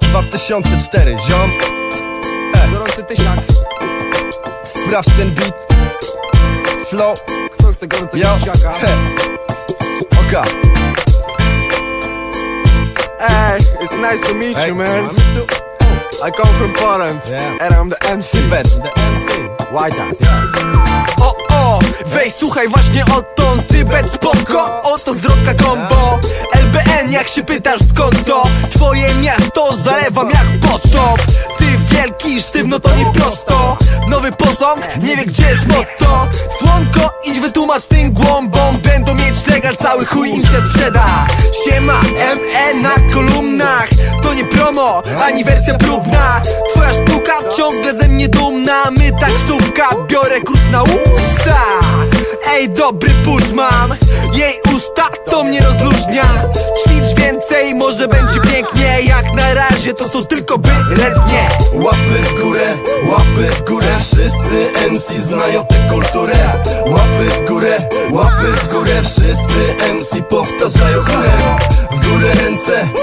2004, ziom Gorący tysiak Sprawdź ten beat Flow Kto chce gorącego tysiaka? Oka Hey, it's nice to meet you man. Tu I come from Poland. Yeah. And I'm the MC Tibet, the MC White House. O, o, weź słuchaj właśnie odtąd Tybet spoko, oto zwrotka kombo. LBN jak się pytasz skąd to? Twoje miasto zalewam jak potop. Ty wielki, sztywno to nie prosto Nowy posąg, nie wie gdzie jest motto. Słonko, idź wytłumacz tym głąbom. Będą mieć legal, cały chuj im się sprzeda. Siema, ME na kolumnach promo, ani wersja próbna. Twoja sztuka ciągle ze mnie dumna My taksówka, biorę kurs na usta. Ej, dobry puls mam Jej usta to mnie rozluźnia. Ćwicz więcej, może będzie pięknie Jak na razie to są tylko brednie. Łapy w górę, łapy w górę Wszyscy MC znają tę kulturę. Łapy w górę, łapy w górę Wszyscy MC powtarzają chórem w górę ręce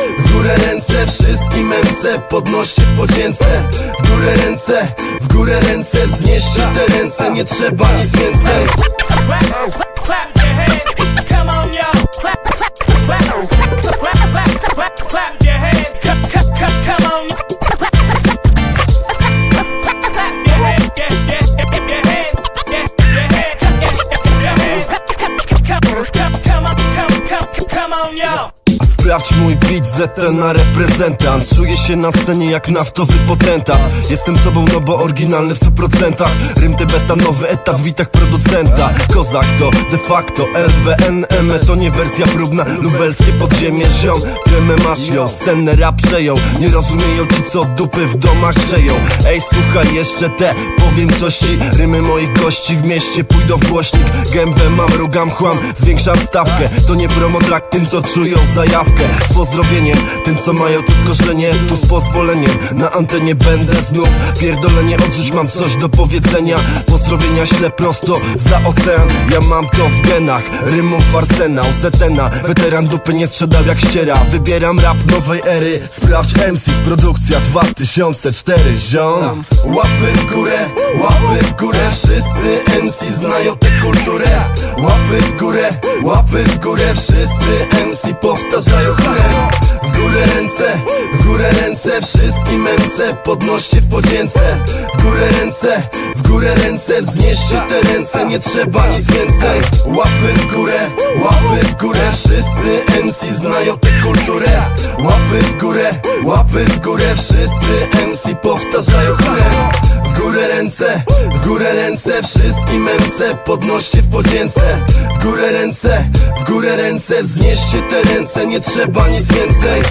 Wszystkim MC podnoście w podzięce. W górę ręce, w górę ręce Wznieście te ręce, nie trzeba nic więcej mój beat ZT na reprezentant. Czuję się na scenie jak naftowy potentat Jestem sobą no bo oryginalny w stu procentach. Rym Tybeta, nowy etap w bitach producenta. Kozak to de facto LBNM To nie wersja próbna, lubelskie podziemie ziom. Tremę masz ją, scenę rap przejął. Nie rozumieją ci co dupy w domach szeją Ej słuchaj jeszcze te, powiem coś ci. Rymy moich gości w mieście pójdą w głośnik. Gębę mam, rugam, chłam, zwiększam stawkę. To nie promo track tym co czują zajawkę pozdrowieniem tym co mają tu korzenie Tu z pozwoleniem. Na antenie będę znów Pierdolenie. Odrzuć mam coś do powiedzenia. Pozdrowienia śle prosto za ocean. Ja mam to w genach, rymów arsenał Zetena, weteran dupy nie sprzedał jak ściera. Wybieram rap nowej ery. Sprawdź MC z produkcja 2004 ziom. Łapy w górę, łapy w górę Wszyscy MC znają tę kulturę. Łapy w górę, łapy w górę. Wszyscy MC powtarzają chórem W górę ręce, w górę ręce. Wszystkim MC podnoście w podzięce. W górę ręce, w górę ręce. Wznieście te ręce, nie trzeba nic więcej. Łapy w górę, łapy w górę. Wszyscy MC znają tę kulturę. Łapy w górę, łapy w górę. Wszyscy MC powtarzają chórem w górę ręce, w górę ręce Wszystkim MC podnoście w podzięce. W górę ręce, w górę ręce Wznieście te ręce, nie trzeba nic więcej